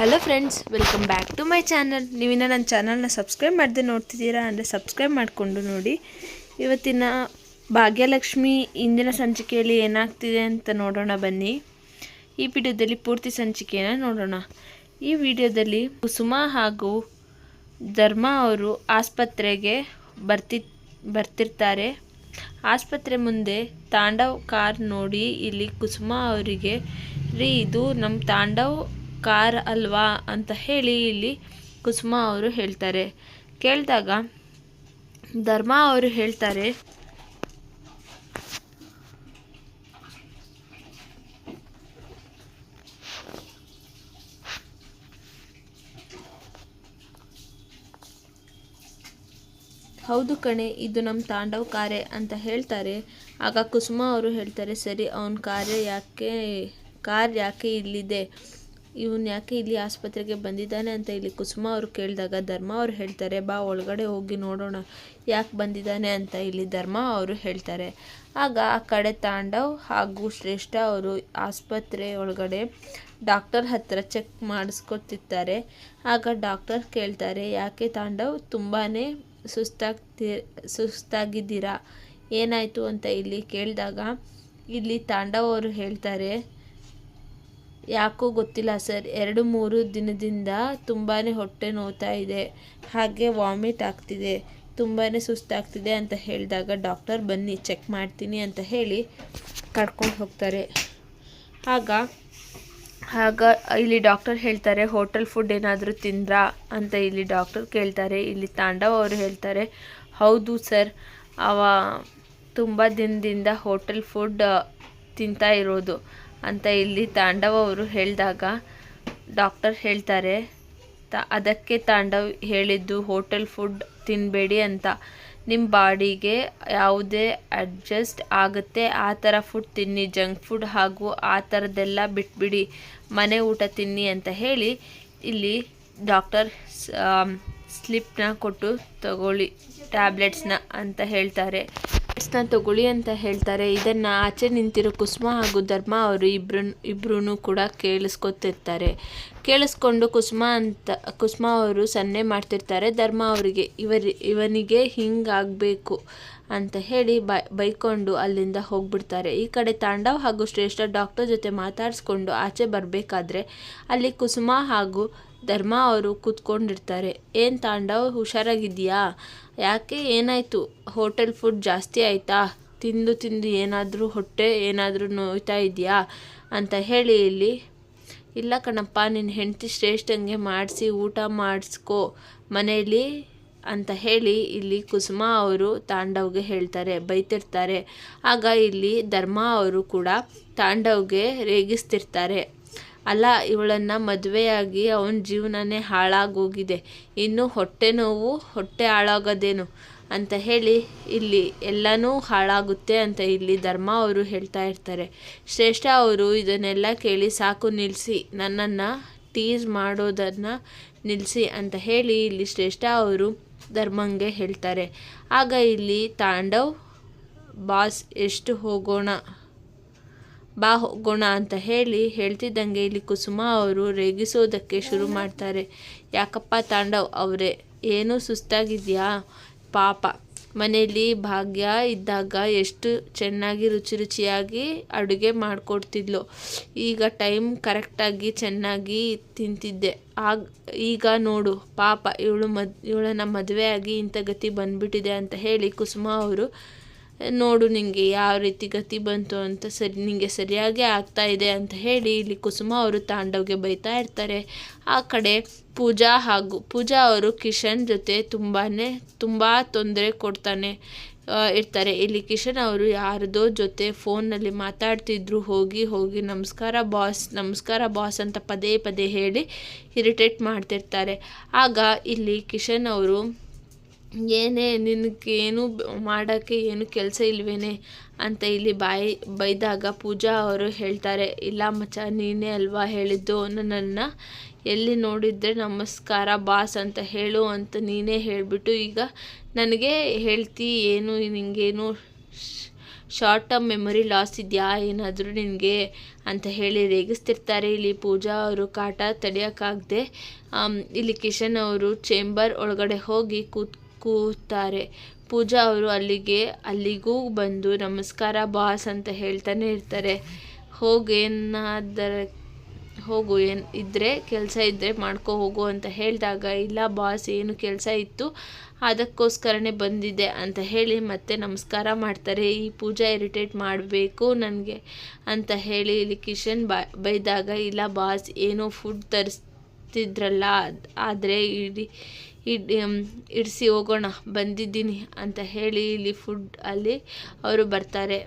Hello friends welcome back to my channel ನೀವಿನ್ನ ನನ್ನ ಚಾನಲ್ನ subscribe ಮಾಡದೆ ನೋಡ್ತಿದ್ದೀರಾ? ಅಂದರೆ ಸಬ್ಸ್ಕ್ರೈಬ್ ಮಾಡಿಕೊಂಡು ನೋಡಿ. ಇವತ್ತಿನ ಭಾಗ್ಯಲಕ್ಷ್ಮಿ ಇಂದಿನ ಸಂಚಿಕೆಯಲ್ಲಿ ಏನಾಗ್ತಿದೆ ಅಂತ ನೋಡೋಣ ಬನ್ನಿ. ಈ ವಿಡಿಯೋದಲ್ಲಿ ಪೂರ್ತಿ ಸಂಚಿಕೆಯನ್ನು ನೋಡೋಣ. ಈ ವಿಡಿಯೋದಲ್ಲಿ ಕುಸುಮ ಹಾಗೂ ಧರ್ಮ ಅವರು ಆಸ್ಪತ್ರೆಗೆ ಬರ್ತಿ, ಬರ್ತಿರ್ತಾರೆ. ಆಸ್ಪತ್ರೆ ಮುಂದೆ ತಾಂಡವ್ ಕಾರ್ ನೋಡಿ ಇಲ್ಲಿ ಕುಸುಮ ಅವರಿಗೆ, ರೀ ಇದು ನಮ್ಮ ತಾಂಡವ್ ಕಾರ್ ಅಲ್ವಾ ಅಂತ ಹೇಳಿ ಇಲ್ಲಿ ಕುಸುಮ ಅವರು ಹೇಳ್ತಾರೆ. ಕೇಳಿದಾಗ ಧರ್ಮ ಅವರು ಹೇಳ್ತಾರೆ, ಹೌದು ಕಣೆ, ಇದು ನಮ್ಮ ತಾಂಡವ್ ಕಾರ್ಯ ಅಂತ ಹೇಳ್ತಾರೆ. ಆಗ ಕುಸುಮ ಅವರು ಹೇಳ್ತಾರೆ, ಸರಿ, ಅವನ ಕಾರ್ಯ ಯಾಕೆ, ಕಾರ್ ಯಾಕೆ ಇಲ್ಲಿದೆ? ಇವನು ಯಾಕೆ ಇಲ್ಲಿ ಆಸ್ಪತ್ರೆಗೆ ಬಂದಿದ್ದಾನೆ ಅಂತ ಇಲ್ಲಿ ಕುಸುಮ ಅವರು ಕೇಳಿದಾಗ ಧರ್ಮ ಅವರು ಹೇಳ್ತಾರೆ, ಬಾ ಒಳಗಡೆ ಹೋಗಿ ನೋಡೋಣ, ಯಾಕೆ ಬಂದಿದ್ದಾನೆ ಅಂತ ಇಲ್ಲಿ ಧರ್ಮ ಅವರು ಹೇಳ್ತಾರೆ. ಆಗ ಆ ಕಡೆ ತಾಂಡವ್ ಹಾಗೂ ಶ್ರೇಷ್ಠ ಅವರು ಆಸ್ಪತ್ರೆ ಒಳಗಡೆ ಡಾಕ್ಟರ್ ಹತ್ರ ಚೆಕ್ ಮಾಡಿಸ್ಕೊತಿರ್ತಾರೆ. ಆಗ ಡಾಕ್ಟರ್ ಕೇಳ್ತಾರೆ, ಯಾಕೆ ತಾಂಡವ್ ತುಂಬಾ ಸುಸ್ತಾಗ್ತಿ, ಸುಸ್ತಾಗಿದ್ದೀರಾ? ಏನಾಯಿತು? ಅಂತ ಇಲ್ಲಿ ಕೇಳಿದಾಗ ಇಲ್ಲಿ ತಾಂಡವ್ ಅವರು ಹೇಳ್ತಾರೆ ಯಾಕೋ ಗೊತ್ತಿಲ್ಲ ಸರ್. ಎರಡು ಮೂರು ದಿನದಿಂದ ತುಂಬಾ ಹೊಟ್ಟೆ ನೋವ್ತಾ ಇದೆ. ಹಾಗೆ ವಾಮಿಟ್ ಆಗ್ತಿದೆ. ತುಂಬಾ ಸುಸ್ತಾಗ್ತಿದೆ ಅಂತ ಹೇಳಿದಾಗ ಡಾಕ್ಟರ್ ಬನ್ನಿ, ಚೆಕ್ ಮಾಡ್ತೀನಿ ಅಂತ ಹೇಳಿ ಕರ್ಕೊಂಡು ಹೋಗ್ತಾರೆ. ಆಗ ಆಗ ಇಲ್ಲಿ ಡಾಕ್ಟರ್ ಹೇಳ್ತಾರೆ, ಹೋಟೆಲ್ ಫುಡ್ ಏನಾದರೂ ತಿಂದ್ರಾ ಅಂತ ಇಲ್ಲಿ ಡಾಕ್ಟರ್ ಕೇಳ್ತಾರೆ. ಇಲ್ಲಿ ತಾಂಡವ್ ಅವರು ಹೇಳ್ತಾರೆ, ಹೌದು ಸರ್, ಅವ ತುಂಬ ದಿನದಿಂದ ಹೋಟೆಲ್ ಫುಡ್ ತಿಂತಾ ಇರೋದು. ಅಂತ ಇಲ್ಲಿ ತಾಂಡವ ಅವರು ಹೇಳಿದಾಗ ಡಾಕ್ಟರ್ ಹೇಳ್ತಾರೆ, ತ, ಅದಕ್ಕೆ ತಾಂಡವ್ ಹೇಳಿದ್ದು ಹೋಟೆಲ್ ಫುಡ್ ತಿನ್ನಬೇಡಿ ಅಂತ. ನಿಮ್ಮ ಬಾಡಿಗೆ ಯಾವುದೇ ಅಡ್ಜಸ್ಟ್ ಆಗುತ್ತೆ. ಆ ಥರ ಫುಡ್ ತಿನ್ನಿ, ಜಂಕ್ ಫುಡ್ ಹಾಗೂ ಆ ಥರದ್ದೆಲ್ಲ ಬಿಟ್ಬಿಡಿ. ಮನೆ ಊಟ ತಿನ್ನಿ ಅಂತ ಹೇಳಿ ಇಲ್ಲಿ ಡಾಕ್ಟರ್ ಸ್ಲಿಪ್ನ ಕೊಟ್ಟು ತಗೊಳ್ಳಿ, ಟ್ಯಾಬ್ಲೆಟ್ಸ್ನ ಅಂತ ಹೇಳ್ತಾರೆ. ಟ್ಯಾಬ್ಲೆಟ್ಸ್ನ ತಗೊಳ್ಳಿ ಅಂತ ಹೇಳ್ತಾರೆ. ಇದನ್ನು ಆಚೆ ನಿಂತಿರೋ ಕುಸುಮ ಹಾಗೂ ಧರ್ಮ ಅವರು ಇಬ್ರು ಇಬ್ಬರೂ ಕೂಡ ಕೇಳಿಸ್ಕೊತಿರ್ತಾರೆ. ಕೇಳಿಸ್ಕೊಂಡು ಕುಸುಮ ಅಂತ, ಕುಸುಮ ಅವರು ಸನ್ನೆ ಮಾಡ್ತಿರ್ತಾರೆ. ಧರ್ಮ ಅವರಿಗೆ, ಇವರಿ ಇವನಿಗೆ ಹಿಂಗಾಗಬೇಕು ಅಂತ ಹೇಳಿ ಬೈ ಬೈಕೊಂಡು ಅಲ್ಲಿಂದ ಹೋಗ್ಬಿಡ್ತಾರೆ. ಈ ಕಡೆ ತಾಂಡವ್ ಹಾಗೂ ಶ್ರೇಷ್ಠ ಡಾಕ್ಟರ್ ಜೊತೆ ಮಾತಾಡಿಸ್ಕೊಂಡು ಆಚೆ ಬರಬೇಕಾದ್ರೆ ಅಲ್ಲಿ ಕುಸುಮ ಹಾಗೂ ಧರ್ಮ ಅವರು ಕೂತ್ಕೊಂಡಿರ್ತಾರೆ. ಏನು ತಾಂಡವ್ ಹುಷಾರಾಗಿದೆಯಾ ಯಾಕೆ ಏನಾಯಿತು? ಹೋಟೆಲ್ ಫುಡ್ ಜಾಸ್ತಿ ಆಯಿತಾ? ತಿಂದು ತಿಂದು ಏನಾದರೂ ಹೊಟ್ಟೆ ಏನಾದರೂ ನೋಯ್ತಾ ಇದೆಯಾ ಅಂತ ಹೇಳಿ ಇಲ್ಲಿ, ಇಲ್ಲ ಕಣಪ್ಪ ನಿನ್ನ ಹೆಂಡತಿ ಶ್ರೇಷ್ಠಂಗೆ ಮಾಡಿಸಿ ಊಟ ಮಾಡಿಸ್ಕೊ ಮನೆಯಲ್ಲಿ ಅಂತ ಹೇಳಿ ಇಲ್ಲಿ ಕುಸುಮ ಅವರು ತಾಂಡವ್ಗೆ ಹೇಳ್ತಾರೆ, ಬೈತಿರ್ತಾರೆ. ಆಗ ಇಲ್ಲಿ ಧರ್ಮ ಅವರು ಕೂಡ ತಾಂಡವ್ಗೆ ರೇಗಿಸ್ತಿರ್ತಾರೆ. ಅಲ್ಲ, ಇವಳನ್ನು ಮದುವೆಯಾಗಿ ಅವನ ಜೀವನನೇ ಹಾಳಾಗೋಗಿದೆ. ಇನ್ನು ಹೊಟ್ಟೆ ನೋವು ಹೊಟ್ಟೆ ಹಾಳಾಗೋದೇನು? ಅಂತ ಹೇಳಿ, ಇಲ್ಲಿ ಎಲ್ಲನೂ ಹಾಳಾಗುತ್ತೆ ಅಂತ ಇಲ್ಲಿ ಧರ್ಮ ಅವರು ಹೇಳ್ತಾ ಇರ್ತಾರೆ. ಶ್ರೇಷ್ಠ ಅವರು ಇದನ್ನೆಲ್ಲ ಕೇಳಿ ಸಾಕು ನಿಲ್ಲಿಸಿ ನನ್ನನ್ನು ಟೀಸ್ ಮಾಡೋದನ್ನು ನಿಲ್ಲಿಸಿ ಅಂತ ಹೇಳಿ ಇಲ್ಲಿ ಶ್ರೇಷ್ಠ ಅವರು ಧರ್ಮಂಗೆ ಹೇಳ್ತಾರೆ. ಆಗ ಇಲ್ಲಿ ತಾಂಡವ್, ಬಾಸ್ ಎಷ್ಟು ಹೋಗೋಣ? ಬಾ ಹೋಗೋಣ ಅಂತ ಹೇಳಿ ಹೇಳ್ತಿದ್ದಂಗೆ ಇಲ್ಲಿ ಕುಸುಮ ಅವರು ರೇಗಿಸೋದಕ್ಕೆ ಶುರು ಮಾಡ್ತಾರೆ. ಯಾಕಪ್ಪ ತಾಂಡವ್ ಅವರೇ, ಏನೂ ಸುಸ್ತಾಗಿದೆಯಾ? ಪಾಪ. ಮನೆಯಲ್ಲಿ ಭಾಗ್ಯ ಇದ್ದಾಗ ಎಷ್ಟು ಚೆನ್ನಾಗಿ ರುಚಿ ರುಚಿಯಾಗಿ ಅಡುಗೆ ಮಾಡಿಕೊಡ್ತಿದ್ಲು. ಈಗ ಟೈಮ್ ಕರೆಕ್ಟಾಗಿ ಚೆನ್ನಾಗಿ ತಿಂತಿದ್ದೆ. ಆಗ, ಈಗ ನೋಡು, ಪಾಪ ಇವಳು ಮದ್ ಇವಳನ್ನು ಆಗಿ ಇಂಥ ಗತಿ ಬಂದ್ಬಿಟ್ಟಿದೆ ಅಂತ ಹೇಳಿ ಕುಸುಮ ಅವರು ನೋಡು ನಿನಗೆ ಯಾವ ರೀತಿ ಗತಿ ಬಂತು ಅಂತ ಸರಿ ನಿನಗೆ ಸರಿಯಾಗಿ ಆಗ್ತಾ ಇದೆ ಅಂತ ಹೇಳಿ ಇಲ್ಲಿ ಕುಸುಮ ಅವರು ತಾಂಡವ್ಗೆ ಬೈತಾ ಇರ್ತಾರೆ. ಆ ಕಡೆ ಪೂಜಾ ಹಾಗೂ ಪೂಜಾ ಅವರು ಕಿಶನ್ ಜೊತೆ ತುಂಬಾ ತುಂಬ ತೊಂದರೆ ಕೊಡ್ತಾನೆ ಇರ್ತಾರೆ. ಇಲ್ಲಿ ಕಿಶನ್ ಅವರು ಯಾರದೋ ಜೊತೆ ಫೋನ್ನಲ್ಲಿ ಮಾತಾಡ್ತಿದ್ರು, ಹೋಗಿ ಹೋಗಿ ನಮಸ್ಕಾರ ಬಾಸ್ ನಮಸ್ಕಾರ ಬಾಸ್ ಅಂತ ಪದೇ ಪದೇ ಹೇಳಿ ಇರಿಟೇಟ್ ಮಾಡ್ತಿರ್ತಾರೆ. ಆಗ ಇಲ್ಲಿ ಕಿಶನ್ ಅವರು ಏನೇ ನಿನಗೆ ಏನು ಮಾಡೋಕ್ಕೆ ಏನು ಕೆಲಸ ಇಲ್ವೇನೆ ಅಂತ ಇಲ್ಲಿ ಬಾಯಿ, ಬೈದಾಗ ಪೂಜಾ ಅವರು ಹೇಳ್ತಾರೆ, ಇಲ್ಲ ಮಚ್ಚ, ನೀನೇ ಅಲ್ವಾ ಹೇಳಿದ್ದು? ನನ್ನನ್ನು ಎಲ್ಲಿ ನೋಡಿದರೆ ನಮಸ್ಕಾರ ಬಾಸ್ ಅಂತ ಹೇಳು ಅಂತ ನೀನೇ ಹೇಳಿಬಿಟ್ಟು ಈಗ ನನಗೆ ಹೇಳ್ತಿ, ಏನು ನಿನಗೇನು ಶಾರ್ಟ್ ಟರ್ಮ್ ಮೆಮೊರಿ ಲಾಸ್ ಇದೆಯಾ? ಏನಾದರೂ ನಿನಗೆ ಅಂತ ಹೇಳಿ ರೇಗಿಸ್ತಿರ್ತಾರೆ ಇಲ್ಲಿ ಪೂಜಾ ಅವರು ಕಾಟ ತಡೆಯೋಕ್ಕಾಗದೆ ಇಲ್ಲಿ ಕಿಶನ್ ಅವರು ಚೇಂಬರ್ ಒಳಗಡೆ ಹೋಗಿ ಕೂತ್ ಕೂತಾರೆ. ಪೂಜಾ ಅವರು ಅಲ್ಲಿಗೆ, ಅಲ್ಲಿಗೂ ಬಂದು ನಮಸ್ಕಾರ, ಬಾಸ್ ಅಂತ ಹೇಳ್ತಾನೆ ಇರ್ತಾರೆ. ಹೋಗೇನಾದರ, ಹೋಗು, ಏನು ಇದ್ದರೆ ಕೆಲಸ ಇದ್ದರೆ ಮಾಡ್ಕೊ ಹೋಗು ಅಂತ ಹೇಳಿದಾಗ, ಇಲ್ಲ ಬಾಸ್, ಏನು ಕೆಲಸ ಇತ್ತು, ಅದಕ್ಕೋಸ್ಕರನೇ ಬಂದಿದೆ ಅಂತ ಹೇಳಿ ಮತ್ತೆ ನಮಸ್ಕಾರ ಮಾಡ್ತಾರೆ. ಈ ಪೂಜಾ ಇರಿಟೇಟ್ ಮಾಡಬೇಕು ನನಗೆ ಅಂತ ಹೇಳಿ ಇಲ್ಲಿ ಕಿಶನ್ ಬೈದಾಗ, ಇಲ್ಲ ಬಾಸ್, ಏನೋ ಫುಡ್ ತರಿಸ್ತಿದ್ರಲ್ಲ ಆದರೆ ಇಡಿ, ಇಡ್ ಇಡಿಸಿ ಹೋಗೋಣ, ಬಂದಿದ್ದೀನಿ ಅಂತ ಹೇಳಿ ಇಲ್ಲಿ ಫುಡ್ ಅಲ್ಲಿ ಅವರು ಬರ್ತಾರೆ.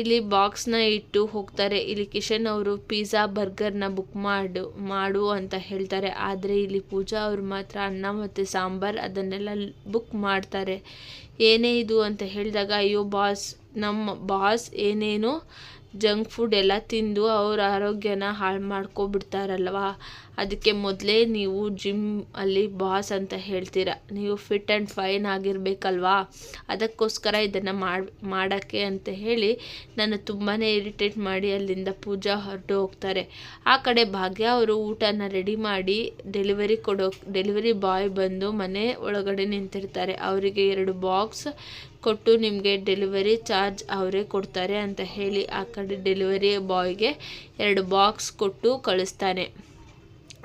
ಇಲ್ಲಿ ಬಾಕ್ಸ್ನ ಇಟ್ಟು ಹೋಗ್ತಾರೆ. ಇಲ್ಲಿ ಕಿಶನ್ ಅವರು ಪಿಜ್ಜಾ ಬರ್ಗರ್ನ ಬುಕ್ ಮಾಡು ಮಾಡು ಅಂತ ಹೇಳ್ತಾರೆ. ಆದರೆ ಇಲ್ಲಿ ಪೂಜಾ ಅವರು ಮಾತ್ರ ಅನ್ನ ಮತ್ತು ಸಾಂಬಾರು ಅದನ್ನೆಲ್ಲ ಬುಕ್ ಮಾಡ್ತಾರೆ. ಏನೇ ಇದು ಅಂತ ಹೇಳಿದಾಗ, ಅಯ್ಯೋ ಬಾಸ್ ನಮ್ಮ ಬಾಸ್ ಏನೇನೋ ಜಂಕ್ ಫುಡ್ ಎಲ್ಲ ತಿಂದು ಅವ್ರ ಆರೋಗ್ಯನ ಹಾಳು ಮಾಡ್ಕೊಬಿಡ್ತಾರಲ್ವ? ಅದಕ್ಕೆ ಮೊದಲೇ ನೀವು ಜಿಮ್ ಅಲ್ಲಿ ಬಾಸ್ ಅಂತ ಹೇಳ್ತೀರ. ನೀವು ಫಿಟ್ ಆ್ಯಂಡ್ ಫೈನ್ ಆಗಿರಬೇಕಲ್ವಾ? ಅದಕ್ಕೋಸ್ಕರ ಇದನ್ನು ಮಾಡಿ, ಮಾಡೋಕ್ಕೆ ಅಂತ ಹೇಳಿ ನಾನು ತುಂಬಾ ಇರಿಟೇಟ್ ಮಾಡಿ ಅಲ್ಲಿಂದ ಪೂಜಾ ಹೊರಟು ಹೋಗ್ತಾರೆ. ಆ ಕಡೆ ಭಾಗ್ಯ ಅವರು ಊಟನ ರೆಡಿ ಮಾಡಿ ಡೆಲಿವರಿ ಕೊಡೋ ಡೆಲಿವರಿ ಬಾಯ್ ಬಂದು ಮನೆ ಒಳಗಡೆ ನಿಂತಿರ್ತಾರೆ. ಅವರಿಗೆ ಎರಡು ಬಾಕ್ಸ್ ಕೊಟ್ಟು ನಿಮಗೆ ಡೆಲಿವರಿ ಚಾರ್ಜ್ ಅವರೇ ಕೊಡ್ತಾರೆ ಅಂತ ಹೇಳಿ ಆ ಕಡೆ ಡೆಲಿವರಿ ಬಾಯ್ಗೆ ಎರಡು ಬಾಕ್ಸ್ ಕೊಟ್ಟು ಕಳಿಸ್ತಾನೆ.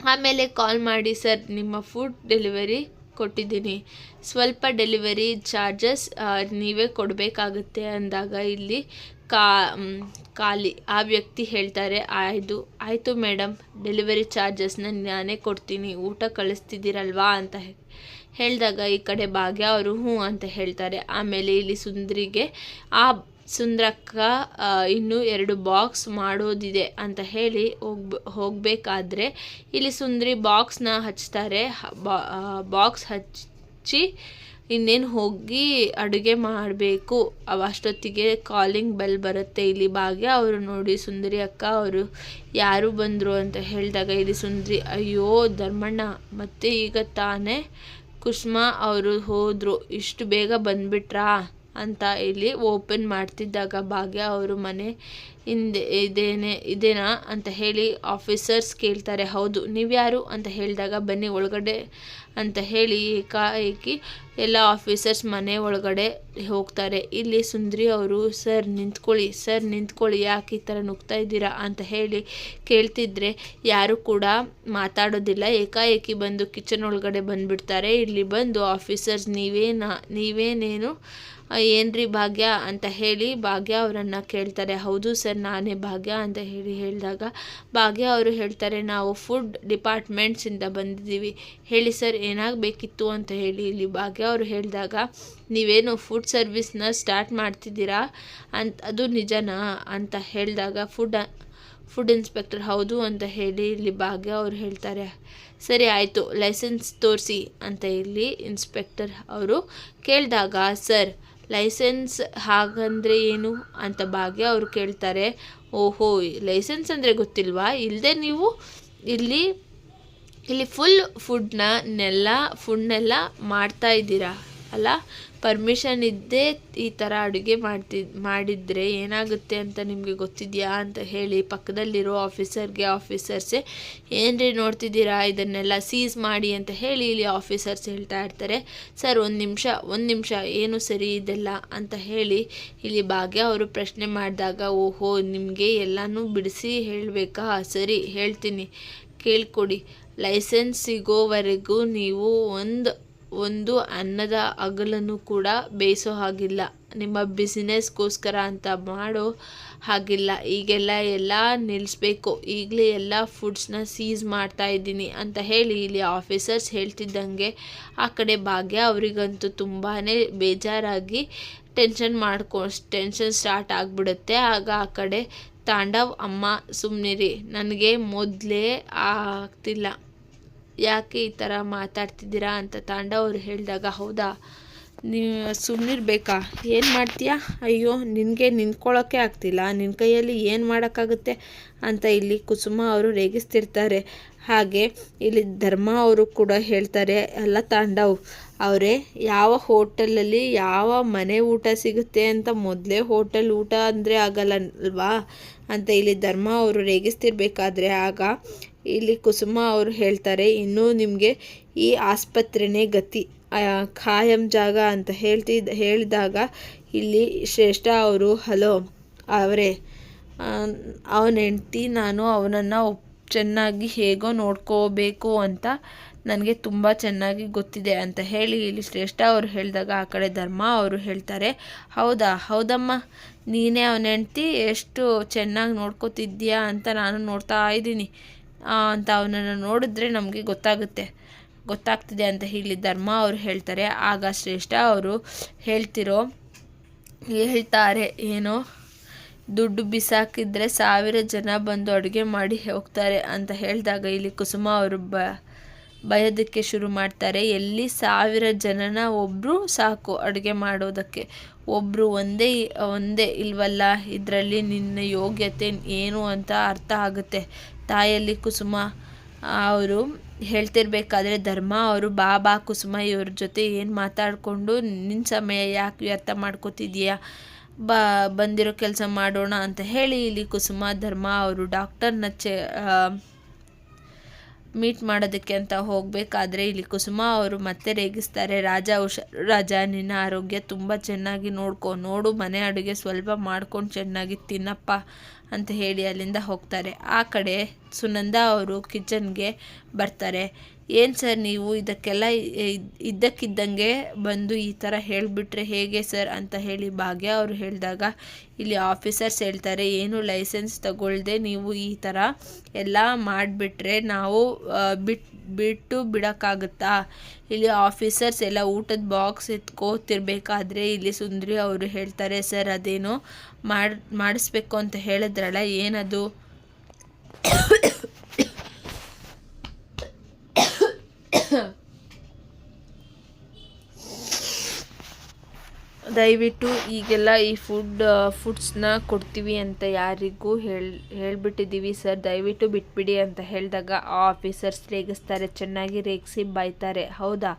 ಆಮೇಲೆ ಕಾಲ್ ಮಾಡಿ, ಸರ್, ನಿಮ್ಮ ಫುಡ್ ಡೆಲಿವರಿ ಕೊಟ್ಟಿದ್ದೀನಿ. ಸ್ವಲ್ಪ ಡೆಲಿವರಿ ಚಾರ್ಜಸ್ ನೀವೇ ಕೊಡಬೇಕಾಗುತ್ತೆ ಅಂದಾಗ ಇಲ್ಲಿ ಕಾ ಖಾಲಿ. ಆ ವ್ಯಕ್ತಿ ಹೇಳ್ತಾರೆ ಆಯಿತು ಆಯಿತು ಮೇಡಮ್ ಡೆಲಿವರಿ ಚಾರ್ಜಸ್ನ ನಾನೇ ಕೊಡ್ತೀನಿ. ಊಟ ಕಳಿಸ್ತಿದ್ದೀರಲ್ವಾ? ಅಂತ ಹೇಳಿದಾಗ ಈ ಕಡೆ ಭಾಗ್ಯ ಅವರು, ಹ್ಞೂ, ಅಂತ ಹೇಳ್ತಾರೆ. ಆಮೇಲೆ ಇಲ್ಲಿ ಸುಂದರಿಗೆ, ಆ ಸುಂದ್ರಕ್ಕ ಇನ್ನೂ ಎರಡು ಬಾಕ್ಸ್ ಮಾಡೋದಿದೆ ಅಂತ ಹೇಳಿ ಹೋಗ್ಬ, ಹೋಗಬೇಕಾದ್ರೆ ಇಲ್ಲಿ ಸುಂದ್ರಿ ಬಾಕ್ಸ್ನ ಹಚ್ತಾರೆ. ಬಾಕ್ಸ್ ಹಚ್ಚಿ ಇನ್ನೇನು ಹೋಗಿ ಅಡುಗೆ ಮಾಡಬೇಕು. ಅಷ್ಟೊತ್ತಿಗೆ ಕಾಲಿಂಗ್ ಬೆಲ್ ಬರುತ್ತೆ ಇಲ್ಲಿ ಭಾಗ್ಯ. ಅವರು ನೋಡಿ ಸುಂದರಿ ಅಕ್ಕ, ಅವರು ಯಾರು ಬಂದರು ಅಂತ ಹೇಳಿದಾಗ ಇಲ್ಲಿ ಸುಂದರಿ, ಅಯ್ಯೋ, ಧರ್ಮಣ್ಣ, ಮತ್ತೆ ಈಗ ತಾನೇ ಕುಸುಮ ಅವರು ಹೋದರು. ಇಷ್ಟು ಬೇಗ ಬಂದುಬಿಟ್ರಾ? ಅಂತ ಇಲ್ಲಿ ಓಪನ್ ಮಾಡ್ತಿದ್ದಾಗ ಭಾಗ್ಯ ಅವರು ಮನೆ ಹಿಂದೆ ಇದೇನೆ, ಇದೇನಾ ಅಂತ ಹೇಳಿ ಆಫೀಸರ್ಸ್ ಕೇಳ್ತಾರೆ, ಹೌದು, ನೀವ್ಯಾರು? ಅಂತ ಹೇಳಿದಾಗ, ಬನ್ನಿ, ಒಳಗಡೆ ಅಂತ ಹೇಳಿ ಏಕಾಏಕಿ ಎಲ್ಲ ಆಫೀಸರ್ಸ್ ಮನೆ ಒಳಗಡೆ ಹೋಗ್ತಾರೆ. ಇಲ್ಲಿ ಸುಂದ್ರಿ ಅವರು, ಸರ್, ನಿಂತ್ಕೊಳ್ಳಿ ಸರ್, ನಿಂತ್ಕೊಳ್ಳಿ, ಯಾಕೆ ಈ ಥರ ನುಗ್ತಾ ಇದ್ದೀರಾ? ಅಂತ ಹೇಳಿ ಕೇಳ್ತಿದ್ರೆ ಯಾರು ಕೂಡ ಮಾತಾಡೋದಿಲ್ಲ. ಏಕಾಏಕಿ ಬಂದು ಕಿಚನ್ ಒಳಗಡೆ ಬಂದುಬಿಡ್ತಾರೆ. ಇಲ್ಲಿ ಬಂದು ಆಫೀಸರ್ಸ್ ನೀವೇನಾ, ನೀವೇನೇನು, ಏನ್ರಿ ಭಾಗ್ಯ? ಅಂತ ಹೇಳಿ ಭಾಗ್ಯ ಅವರನ್ನು ಕೇಳ್ತಾರೆ. ಹೌದು ಸರ್, ನಾನೇ ಭಾಗ್ಯ, ಅಂತ ಹೇಳಿ ಹೇಳಿದಾಗ ಭಾಗ್ಯ ಅವರು ಹೇಳ್ತಾರೆ, ನಾವು ಫುಡ್ ಡಿಪಾರ್ಟ್ಮೆಂಟ್ಸಿಂದ ಬಂದಿದ್ದೀವಿ. ಹೇಳಿ, ಸರ್ ಏನಾಗಬೇಕಿತ್ತು ಅಂತ ಹೇಳಿ ಇಲ್ಲಿ ಭಾಗ್ಯ ಅವರು ಹೇಳಿದಾಗ, ನೀವೇನು ಫುಡ್ ಸರ್ವಿಸ್ನ ಸ್ಟಾರ್ಟ್ ಮಾಡ್ತಿದ್ದೀರಾ? ಅಂತ ಅದು ನಿಜನಾ ಅಂತ ಹೇಳಿದಾಗ ಫುಡ್ ಫುಡ್ ಇನ್ಸ್ಪೆಕ್ಟರ್ ಹೌದು ಅಂತ ಹೇಳಿ ಇಲ್ಲಿ ಭಾಗ್ಯ ಅವರು ಹೇಳ್ತಾರೆ. ಸರಿ ಆಯಿತು ಲೈಸೆನ್ಸ್ ತೋರಿಸಿ ಅಂತ ಇಲ್ಲಿ ಇನ್ಸ್ಪೆಕ್ಟರ್ ಅವರು ಕೇಳಿದಾಗ, ಸರ್ ಲೈಸೆನ್ಸ್ ಹಾಗಂದರೆ ಏನು? ಅಂತ ಭಾಗ್ಯ ಅವರು ಕೇಳ್ತಾರೆ. ಓಹೋ ಲೈಸೆನ್ಸ್ ಅಂದರೆ ಗೊತ್ತಿಲ್ವಾ? ಇಲ್ಲದೆ ನೀವು ಇಲ್ಲಿ ಇಲ್ಲಿ ಫುಲ್ ಫುಡ್ನ ಫುಡ್ನೆಲ್ಲ ಮಾಡ್ತಾ ಇದ್ದೀರಾ? ಅಲ್ಲ ಪರ್ಮಿಷನ್ ಇದ್ದೇ ಈ ಥರ ಅಡುಗೆ ಮಾಡ್ತಿ, ಮಾಡಿದರೆ ಏನಾಗುತ್ತೆ ಅಂತ ನಿಮಗೆ ಗೊತ್ತಿದೆಯಾ ಅಂತ ಹೇಳಿ ಪಕ್ಕದಲ್ಲಿರೋ ಆಫೀಸರ್ಗೆ ಆಫೀಸರ್ಸೇ ಏನ್ರಿ ನೋಡ್ತಿದ್ದೀರಾ? ಇದನ್ನೆಲ್ಲ ಸೀಸ್ ಮಾಡಿ ಅಂತ ಹೇಳಿ ಇಲ್ಲಿ ಆಫೀಸರ್ಸ್ ಹೇಳ್ತಾ ಇರ್ತಾರೆ. ಸರ್, ಒಂದು ನಿಮಿಷ ಒಂದು ನಿಮಿಷ, ಏನು ಸರಿ ಇದೆಲ್ಲ? ಅಂತ ಹೇಳಿ ಇಲ್ಲಿ ಭಾಗ್ಯ ಅವರು ಪ್ರಶ್ನೆ ಮಾಡಿದಾಗ, ಓಹೋ, ನಿಮಗೆ ಎಲ್ಲನೂ ಬಿಡಿಸಿ ಹೇಳಬೇಕಾ? ಸರಿ, ಹೇಳ್ತೀನಿ. ಕೇಳ್ಕೊಡಿ. ಲೈಸೆನ್ಸ್ ಸಿಗೋವರೆಗೂ ನೀವು ಒಂದು ಒಂದು ಅನ್ನದ ಅಗಲನ್ನು ಕೂಡ ಬೇಯಿಸೋ ಹಾಗಿಲ್ಲ. ನಿಮ್ಮ ಬಿಸಿನೆಸ್ಗೋಸ್ಕರ ಅಂತ ಮಾಡೋ ಹಾಗಿಲ್ಲ. ಈಗೆಲ್ಲ ಎಲ್ಲ ನಿಲ್ಲಿಸ್ಬೇಕು ಈಗಲೇ ಎಲ್ಲ ಫುಡ್ಸ್ನ ಸೀಸ್ ಮಾಡ್ತಾ ಇದ್ದೀನಿ ಅಂತ ಹೇಳಿ ಇಲ್ಲಿ ಆಫೀಸರ್ಸ್ ಹೇಳ್ತಿದ್ದಂಗೆ ಆ ಕಡೆ ಭಾಗ್ಯ ಅವರಿಗಂತೂ ತುಂಬಾ ಬೇಜಾರಾಗಿ ಟೆನ್ಷನ್ ಮಾಡ್ಕೊ, ಟೆನ್ಷನ್ ಸ್ಟಾರ್ಟ್ ಆಗಿಬಿಡುತ್ತೆ. ಆಗ ಆ ಕಡೆ ತಾಂಡವ್ ಅಮ್ಮ ಸುಮ್ಮನಿರಿ ನನಗೆ ಮೊದಲೇ ಆಗ್ತಿಲ್ಲ. ಯಾಕೆ ಈ ಥರ ಮಾತಾಡ್ತಿದ್ದೀರಾ ಅಂತ ತಾಂಡವರು ಹೇಳಿದಾಗ, ಹೌದಾ? ನೀವು ಸುಮ್ಮನಿರ್ಬೇಕಾ ಏನು ಮಾಡ್ತೀಯಾ? ಅಯ್ಯೋ, ನಿನಗೆ ನಿಂತ್ಕೊಳ್ಳೋಕ್ಕೆ ಆಗ್ತಿಲ್ಲ. ನಿನ್ನ ಕೈಯಲ್ಲಿ ಏನು ಮಾಡೋಕ್ಕಾಗುತ್ತೆ ಅಂತ ಇಲ್ಲಿ ಕುಸುಮ ಅವರು ರೇಗಿಸ್ತಿರ್ತಾರೆ. ಹಾಗೆ ಇಲ್ಲಿ ಧರ್ಮ ಅವರು ಕೂಡ ಹೇಳ್ತಾರೆ ಎಲ್ಲ ತಾಂಡವ್ ಅವರೇ, ಯಾವ ಹೋಟೆಲಲ್ಲಿ ಯಾವ ಮನೆ ಊಟ ಸಿಗುತ್ತೆ ಅಂತ ಮೊದಲೇ ಹೋಟೆಲ್ ಊಟ ಅಂದರೆ ಆಗಲ್ಲ ಅಲ್ವಾ ಅಂತ ಇಲ್ಲಿ ಧರ್ಮ ಅವರು ರೇಗಿಸ್ತಿರ್ಬೇಕಾದ್ರೆ ಆಗ ಇಲ್ಲಿ ಕುಸುಮ ಅವರು ಹೇಳ್ತಾರೆ, ಇನ್ನೂ ನಿಮಗೆ ಈ ಆಸ್ಪತ್ರೆನೇ ಗತಿ. ಖಾಯಂ ಜಾಗ ಅಂತ ಹೇಳ್ತಿದ್ದ ಹೇಳಿದಾಗ ಇಲ್ಲಿ ಶ್ರೇಷ್ಠ ಅವರು, ಹಲೋ, ಅವರೇ ಅವನ ಹೆಂಡ್ತಿ ನಾನು ಅವನನ್ನು ಚೆನ್ನಾಗಿ ಹೇಗೋ ನೋಡ್ಕೋಬೇಕು ಅಂತ ನನಗೆ ತುಂಬ ಚೆನ್ನಾಗಿ ಗೊತ್ತಿದೆ ಅಂತ ಹೇಳಿ ಇಲ್ಲಿ ಶ್ರೇಷ್ಠ ಅವರು ಹೇಳಿದಾಗ ಆ ಕಡೆ ಧರ್ಮ ಅವರು ಹೇಳ್ತಾರೆ. ಹೌದಾ? ಹೌದಮ್ಮ. ನೀನೇ ಅವನ ಹೆಂಡ್ತಿ, ಎಷ್ಟು ಚೆನ್ನಾಗಿ ನೋಡ್ಕೋತಿದ್ದೀಯಾ ಅಂತ ನಾನು ನೋಡ್ತಾ ಇದ್ದೀನಿ. ಅಂತ ಅವನನ್ನು ನೋಡಿದ್ರೆ ನಮಗೆ ಗೊತ್ತಾಗುತ್ತೆ. ಗೊತ್ತಾಗ್ತಿದೆ ಅಂತ ಹೇಳಿ ಧರ್ಮ ಅವರು ಹೇಳ್ತಾರೆ. ಆಗ ಶ್ರೇಷ್ಠ ಅವರು ಹೇಳ್ತಿರೋ, ಹೇಳ್ತಾರೆ, ಏನೋ, ದುಡ್ಡು ಬಿಸಾಕಿದ್ರೆ ಸಾವಿರ ಜನ ಬಂದು ಅಡುಗೆ ಮಾಡಿ ಹೋಗ್ತಾರೆ ಅಂತ ಹೇಳಿದಾಗ ಇಲ್ಲಿ ಕುಸುಮ ಅವರು ಬ ಬಯೋದಕ್ಕೆ ಶುರು ಮಾಡ್ತಾರೆ. ಎಲ್ಲಿ ಸಾವಿರ ಜನನ ಒಬ್ಬರು ಸಾಕು ಅಡುಗೆ ಮಾಡೋದಕ್ಕೆ. ಒಬ್ಬರು ಒಂದೇ ಒಂದೇ ಇಲ್ವಲ್ಲ? ಇದರಲ್ಲಿ ನಿನ್ನ ಯೋಗ್ಯತೆ ಏನು ಅಂತ ಅರ್ಥ ಆಗುತ್ತೆ. ತಾಯಲ್ಲಿ ಕುಸುಮ ಅವರು ಹೇಳ್ತಿರ್ಬೇಕಾದ್ರೆ, ಧರ್ಮ, ಅವರು ಬಾಬಾ ಕುಸುಮ, ಇವ್ರ ಜೊತೆ ಏನು ಮಾತಾಡಿಕೊಂಡು ನಿನ್ನ ಸಮಯ ಯಾಕೆ ವ್ಯರ್ಥ ಮಾಡ್ಕೋತಿದೀಯಾ? ಬ, ಬಂದಿರೋ ಕೆಲಸ ಮಾಡೋಣ ಅಂತ ಹೇಳಿ ಇಲ್ಲಿ ಕುಸುಮ, ಧರ್ಮ, ಅವರು ಡಾಕ್ಟರ್ನ ಚೆ ಮೀಟ್ ಮಾಡೋದಕ್ಕೆ ಅಂತ ಹೋಗಬೇಕಾದ್ರೆ ಇಲ್ಲಿ ಕುಸುಮ ಅವರು ಮತ್ತೆ ರೇಗಿಸ್ತಾರೆ. ರಾಜ ಉಷ, ರಾಜ ನಿನ್ನ ಆರೋಗ್ಯ ತುಂಬ ಚೆನ್ನಾಗಿ ನೋಡ್ಕೊ, ನೋಡು, ಮನೆ ಅಡುಗೆ ಸ್ವಲ್ಪ ಮಾಡ್ಕೊಂಡು ಚೆನ್ನಾಗಿ ತಿನ್ನಪ್ಪ ಅಂತ ಹೇಳಿ ಅಲ್ಲಿಂದ ಹೋಗ್ತಾರೆ. ಆ ಕಡೆ ಸುನಂದ ಅವರು ಕಿಚನ್ಗೆ ಬರ್ತಾರೆ. ಏನು ಸರ್ ನೀವು ಇದಕ್ಕೆಲ್ಲ ಇದ್ದಕ್ಕಿದ್ದಂಗೆ ಬಂದು ಈ ಥರ ಹೇಳಿಬಿಟ್ರೆ ಹೇಗೆ ಸರ್ ಅಂತ ಹೇಳಿ ಭಾಗ್ಯ ಅವರು ಹೇಳಿದಾಗ, ಇಲ್ಲಿ ಆಫೀಸರ್ಸ್ ಹೇಳ್ತಾರೆ, ಏನು ಲೈಸೆನ್ಸ್ ತಗೊಳ್ಳದೆ ನೀವು ಈ ಥರ ಎಲ್ಲ ಮಾಡಿಬಿಟ್ರೆ ನಾವು ಬಿಟ್ಟು ಬಿಟ್ಟು ಬಿಡೋಕ್ಕಾಗುತ್ತಾ? ಇಲ್ಲಿ ಆಫೀಸರ್ಸ್ ಎಲ್ಲ ಊಟದ ಬಾಕ್ಸ್ ಎತ್ಕೋತಿರ್ಬೇಕಾದ್ರೆ ಇಲ್ಲಿ ಸುಂದ್ರಿ ಅವರು ಹೇಳ್ತಾರೆ ಸರ್, ಅದೇನೋ ಮಾಡಿ, ಮಾಡಿಸ್ಬೇಕು ಅಂತ ಹೇಳಿದ್ರಲ್ಲ, ಏನದು? ದಯವಿಟ್ಟು ಈಗೆಲ್ಲ ಈ ಫುಡ್ ಫುಡ್ಸ್ನ ಕೊಡ್ತೀವಿ ಅಂತ ಯಾರಿಗೂ ಹೇಳಿ, ಹೇಳಿಬಿಟ್ಟಿದ್ದೀವಿ ಸರ್ ದಯವಿಟ್ಟು ಬಿಟ್ಬಿಡಿ ಅಂತ ಹೇಳಿದಾಗ ಆ ಆಫೀಸರ್ಸ್ ರೇಗಿಸ್ತಾರೆ ಚೆನ್ನಾಗಿ ರೇಗಿಸಿ ಬಾಯ್ತಾರೆ. ಹೌದಾ?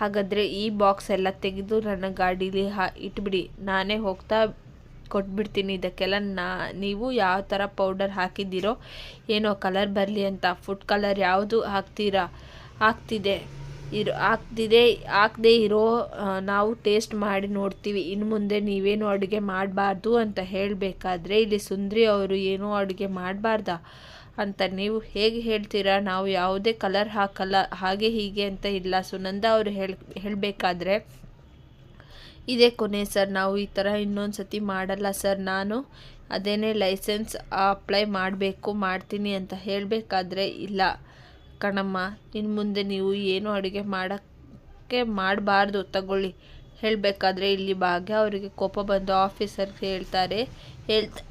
ಹಾಗಾದರೆ ಈ ಬಾಕ್ಸ್ ಎಲ್ಲ ತೆಗೆದು ನನ್ನ ಗಾಡೀಲಿ ಹಾ, ಇಟ್ಬಿಡಿ. ನಾನೇ ಹೋಗ್ತಾ ಕೊಟ್ಬಿಡ್ತೀನಿ. ಇದಕ್ಕೆಲ್ಲ ನಾ, ನೀವು ಯಾವ ಥರ ಪೌಡರ್ ಹಾಕಿದ್ದೀರೋ, ಏನೋ ಕಲರ್ ಬರಲಿ ಅಂತ. ಫುಡ್ ಕಲರ್ ಯಾವುದು ಹಾಕ್ತೀರಾ? ಆಗ್ತಿದೆ ಇರೋ ಹಾಕ್ದಿದೆ ಹಾಕ್ದೇ ಇರೋ ನಾವು ಟೇಸ್ಟ್ ಮಾಡಿ ನೋಡ್ತೀವಿ. ಇನ್ನು ಮುಂದೆ ನೀವೇನು ಅಡುಗೆ ಮಾಡಬಾರ್ದು ಅಂತ ಹೇಳಬೇಕಾದ್ರೆ, ಇಲ್ಲಿ ಸುಂದ್ರಿ ಅವರು ಏನೂ ಅಡುಗೆ ಮಾಡಬಾರ್ದ ಅಂತ ನೀವು ಹೇಗೆ ಹೇಳ್ತೀರಾ? ನಾವು ಯಾವುದೇ ಕಲರ್ ಹಾಕಲ್ಲ, ಹಾಗೆ ಹೀಗೆ ಅಂತ ಇಲ್ಲ. ಸುನಂದ ಅವರು ಹೇಳಿ, ಹೇಳಬೇಕಾದ್ರೆ, ಇದೇ ಕೊನೆ ಸರ್, ನಾವು ಈ ಥರ ಇನ್ನೊಂದು ಸತಿ ಮಾಡಲ್ಲ ಸರ್. ನಾನು ಅದೇನೇ ಲೈಸೆನ್ಸ್ ಅಪ್ಲೈ ಮಾಡಬೇಕು, ಮಾಡ್ತೀನಿ ಅಂತ ಹೇಳಬೇಕಾದ್ರೆ ಇಲ್ಲ. ಕಣಮ್ಮ ಇನ್ನು ಮುಂದೆ ನೀವು ಏನು ಅಡುಗೆ ಮಾಡೋಕ್ಕೆ ಮಾಡಬಾರ್ದು, ತಗೊಳ್ಳಿ. ಹೇಳಬೇಕಾದ್ರೆ ಇಲ್ಲಿ ಭಾಗ್ಯ ಅವರಿಗೆ ಕೋಪ ಬಂದು ಆಫೀಸರ್ಗೆ ಹೇಳ್ತಾರೆ. ಹೇಳ್ತಾ,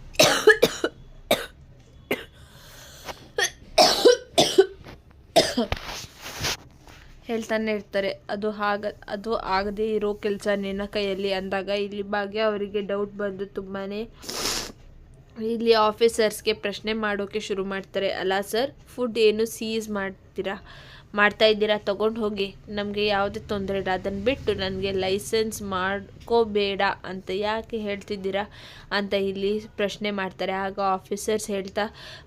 ಹೇಳ್ತಾನೆ ಇರ್ತಾರೆ. ಅದು ಆಗ ಅದು ಆಗದೇ ಇರೋ ಕೆಲಸ ನಿನ್ನ ಕೈಯಲ್ಲಿ ಅಂದಾಗ ಇಲ್ಲಿ ಭಾಗ್ಯ ಅವರಿಗೆ ಡೌಟ್ ಬಂದು ತುಂಬಾ ಇಲ್ಲಿ ಆಫೀಸರ್ಸ್ಗೆ ಪ್ರಶ್ನೆ ಮಾಡೋಕ್ಕೆ ಶುರು ಮಾಡ್ತಾರೆ. ಅಲ್ಲ ಸರ್, ಫುಡ್ ಏನು ಸೀಸ್ ಮಾಡ್ತೀರಾ? ಮಾಡ್ತಾ ಇದ್ದೀರಾ? ತೊಗೊಂಡು ಹೋಗಿ. ನಮಗೆ ಯಾವುದೇ ತೊಂದರೆ ಇಲ್ಲ. ಅದನ್ನು ಬಿಟ್ಟು ನನಗೆ ಲೈಸೆನ್ಸ್ ಮಾಡ್ಕೋಬೇಡ ಅಂತ ಯಾಕೆ ಹೇಳ್ತಿದ್ದೀರಾ ಅಂತ ಇಲ್ಲಿ ಪ್ರಶ್ನೆ ಮಾಡ್ತಾರೆ. ಆಗ ಆಫೀಸರ್ಸ್ ಹೇಳ್ತಾ,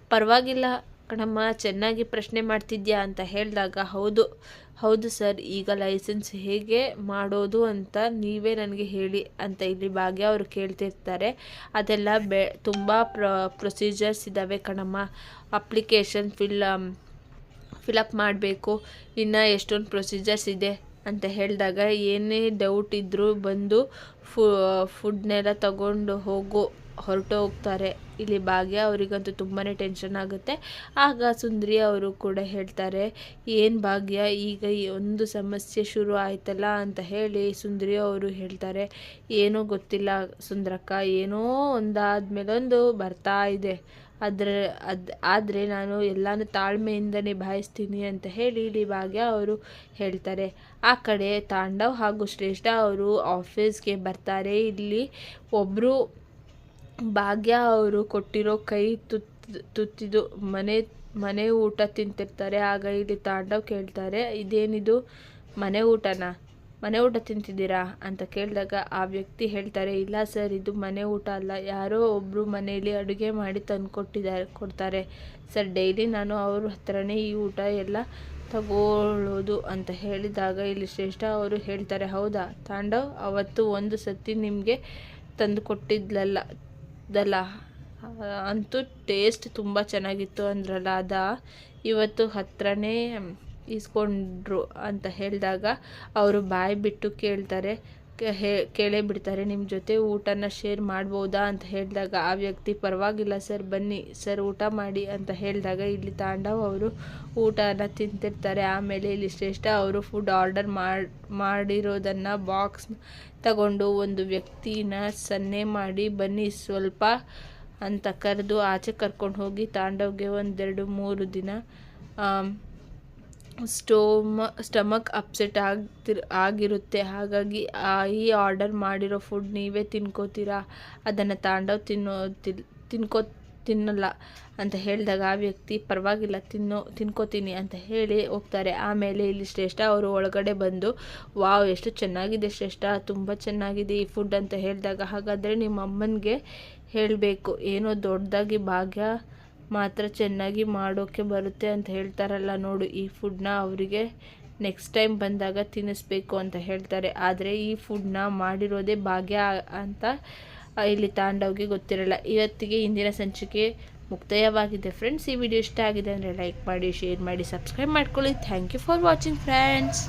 ಪರವಾಗಿಲ್ಲ ಕಣಮ್ಮ, ಚೆನ್ನಾಗಿ ಪ್ರಶ್ನೆ ಮಾಡ್ತಿದ್ಯಾ ಅಂತ ಹೇಳಿದಾಗ, ಹೌದು ಹೌದು ಸರ್, ಈಗ ಲೈಸೆನ್ಸ್ ಹೇಗೆ ಮಾಡೋದು ಅಂತ ನೀವೇ ನನಗೆ ಹೇಳಿ ಅಂತ ಇಲ್ಲಿ ಭಾಗ್ಯ ಅವರು ಕೇಳ್ತಿರ್ತಾರೆ. ಅದೆಲ್ಲ ಬೆ, ತುಂಬ ಪ್ರ ಪ್ರೊಸೀಜರ್ಸ್ ಇದ್ದಾವೆ ಕಣಮ್ಮ. ಅಪ್ಲಿಕೇಶನ್ ಫಿಲ್ ಫಿಲಪ್ ಮಾಡಬೇಕು. ಇನ್ನು ಎಷ್ಟೊಂದು ಪ್ರೊಸೀಜರ್ಸ್ ಇದೆ ಅಂತ ಹೇಳಿದಾಗ, ಏನೇ ಡೌಟ್ ಇದ್ದರೂ ಬಂದು ಫು ಫುಡ್ನೆಲ್ಲ ತಗೊಂಡು ಹೋಗು. ಹೊರಟು ಹೋಗ್ತಾರೆ. ಇಲ್ಲಿ ಭಾಗ್ಯ ಅವರಿಗಂತೂ ತುಂಬಾ ಟೆನ್ಷನ್ ಆಗುತ್ತೆ. ಆಗ ಸುಂದರಿ ಅವರು ಕೂಡ ಹೇಳ್ತಾರೆ, ಏನು ಭಾಗ್ಯ? ಈಗ ಈ ಒಂದು ಸಮಸ್ಯೆ ಶುರು ಆಯ್ತಲ್ಲ ಅಂತ ಹೇಳಿ ಸುಂದರಿ ಅವರು ಹೇಳ್ತಾರೆ, ಏನೋ ಗೊತ್ತಿಲ್ಲ ಸುಂದರಕ್ಕ, ಏನೋ ಒಂದಾದ್ಮೇಲೊಂದು ಬರ್ತಾ ಇದೆ. ಆದರೆ ಅದು, ಆದರೆ ನಾನು ಎಲ್ಲನೂ ತಾಳ್ಮೆಯಿಂದ ನಿಭಾಯಿಸ್ತೀನಿ ಅಂತ ಹೇಳಿ ಇಲ್ಲಿ ಭಾಗ್ಯ ಅವರು ಹೇಳ್ತಾರೆ. ಆ ಕಡೆ ತಾಂಡವ್ ಹಾಗೂ ಶ್ರೇಷ್ಠ ಅವರು ಆಫೀಸ್ಗೆ ಬರ್ತಾರೆ. ಇಲ್ಲಿ ಒಬ್ಬರು ಭಾಗ್ಯ ಅವರು ಕೊಟ್ಟಿರೋ ಕೈ ತುತ್ತು ತುತ್ತಿದು ಮನೆ ಮನೆ ಊಟ ತಿಂತಿರ್ತಾರೆ. ಆಗ ಇಲ್ಲಿ ತಾಂಡವ್ ಕೇಳ್ತಾರೆ, ಇದೇನಿದು? ಮನೆ ಊಟನ? ಮನೆ ಊಟ ತಿಂತಿದ್ದೀರಾ? ಅಂತ ಕೇಳಿದಾಗ ಆ ವ್ಯಕ್ತಿ ಹೇಳ್ತಾರೆ, ಇಲ್ಲ ಸರ್, ಇದು ಮನೆ ಊಟ ಅಲ್ಲ. ಯಾರೋ ಒಬ್ಬರು ಮನೆಯಲ್ಲಿ ಅಡುಗೆ ಮಾಡಿ ತಂದು ಕೊಟ್ಟಿದ್ದಾರೆ ಕೊಡ್ತಾರೆ. ಸರ್, ಡೈಲಿ ನಾನು ಅವ್ರ ಹತ್ರನೇ ಈ ಊಟ ಎಲ್ಲ ತಗೊಳ್ಳೋದು ಅಂತ ಹೇಳಿದಾಗ ಇಲ್ಲಿ ಶ್ರೇಷ್ಠ ಅವರು ಹೇಳ್ತಾರೆ, ಹೌದಾ? ತಾಂಡವ್, ಅವತ್ತು ಒಂದು ಸತಿ ನಿಮಗೆ ತಂದು ಕೊಟ್ಟಿದ್ಲಲ್ಲ ದಲ್ಲ ಅಂತೂ ಟೇಸ್ಟ್ ತುಂಬ ಚೆನ್ನಾಗಿತ್ತು ಅಂದ್ರಲ್ಲ, ಅದ ಇವತ್ತು ಹತ್ತಿರನೇ ಇಸ್ಕೊಂಡ್ರು ಅಂತ ಹೇಳಿದಾಗ ಅವರು ಬಾಯಿ ಬಿಟ್ಟು ಕೇಳ್ತಾರೆ ಹೇ, ಕೇಳೇ ಬಿಡ್ತಾರೆ ನಿಮ್ಮ ಜೊತೆ ಊಟನ ಶೇರ್ ಮಾಡ್ಬೋದಾ? ಅಂತ ಹೇಳಿದಾಗ, ಆ ವ್ಯಕ್ತಿ ಪರವಾಗಿಲ್ಲ ಸರ್, ಬನ್ನಿ ಸರ್, ಊಟ ಮಾಡಿ ಅಂತ ಹೇಳಿದಾಗ, ಇಲ್ಲಿ ತಾಂಡವ್ ಅವರು ಊಟನ ತಿಂತಿರ್ತಾರೆ. ಆಮೇಲೆ ಇಲ್ಲಿ ಶ್ರೇಷ್ಠ ಅವರು ಫುಡ್ ಆರ್ಡರ್ ಮಾಡಿ, ಮಾಡಿರೋದನ್ನು ಬಾಕ್ಸ್ ತಗೊಂಡು ಒಂದು ವ್ಯಕ್ತಿನ ಸನ್ನೆ ಮಾಡಿ, ಬನ್ನಿ ಸ್ವಲ್ಪ ಅಂತ ಕರೆದು ಆಚೆ ಕರ್ಕೊಂಡು ಹೋಗಿ ತಾಂಡವ್ಗೆ ಒಂದೆರಡು ಮೂರು ದಿನ ಸ್ಟೋಮ, ಸ್ಟಮಕ್ ಅಪ್ಸೆಟ್ ಆಗ್ತಿರ್, ಆಗಿರುತ್ತೆ. ಹಾಗಾಗಿ ಈ ಆರ್ಡರ್ ಮಾಡಿರೋ ಫುಡ್ ನೀವೇ ತಿನ್ಕೋತೀರಾ? ಅದನ್ನು ತಾಂಡವ್ ತಿನ್ನೋ ತಿನ್ಕೋ, ತಿನ್ನಲ್ಲ ಅಂತ ಹೇಳಿದಾಗ ಆ ವ್ಯಕ್ತಿ, ಪರವಾಗಿಲ್ಲ, ತಿನ್ನೋ, ತಿನ್ಕೋತೀನಿ ಅಂತ ಹೇಳಿ ಹೋಗ್ತಾರೆ. ಆಮೇಲೆ ಇಲ್ಲಿ ಶ್ರೇಷ್ಠ ಅವರು ಒಳಗಡೆ ಬಂದು, ವಾವ್, ಎಷ್ಟು ಚೆನ್ನಾಗಿದೆ ಶ್ರೇಷ್ಠ, ತುಂಬ ಚೆನ್ನಾಗಿದೆ ಈ ಫುಡ್ ಅಂತ ಹೇಳಿದಾಗ, ಹಾಗಾದರೆ ನಿಮ್ಮ ಅಮ್ಮನಿಗೆ ಹೇಳಬೇಕು. ಏನೋ ದೊಡ್ಡದಾಗಿ ಭಾಗ್ಯ ಮಾತ್ರ ಚೆನ್ನಾಗಿ ಮಾಡೋಕ್ಕೆ ಬರುತ್ತೆ ಅಂತ ಹೇಳ್ತಾರಲ್ಲ ನೋಡು, ಈ ಫುಡ್ನ ಅವರಿಗೆ ನೆಕ್ಸ್ಟ್ ಟೈಮ್ ಬಂದಾಗ ತಿನ್ನಿಸ್ಬೇಕು ಅಂತ ಹೇಳ್ತಾರೆ. ಆದರೆ ಈ ಫುಡ್ನ ಮಾಡಿರೋದೇ ಭಾಗ್ಯ ಅಂತ ಇಲ್ಲಿ ತಾಂಡವ್ಗೆ ಗೊತ್ತಿರಲ್ಲ. ಇವತ್ತಿಗೆ ಇಂದಿನ ಸಂಚಿಕೆ ಮುಕ್ತಾಯವಾಗಿದೆ. ಫ್ರೆಂಡ್ಸ್ ಈ ವಿಡಿಯೋ ಇಷ್ಟ ಆಗಿದೆ ಅಂದರೆ ಲೈಕ್ ಮಾಡಿ ಶೇರ್ ಮಾಡಿ ಸಬ್ಸ್ಕ್ರೈಬ್ ಮಾಡ್ಕೊಳ್ಳಿ. Thank you for watching friends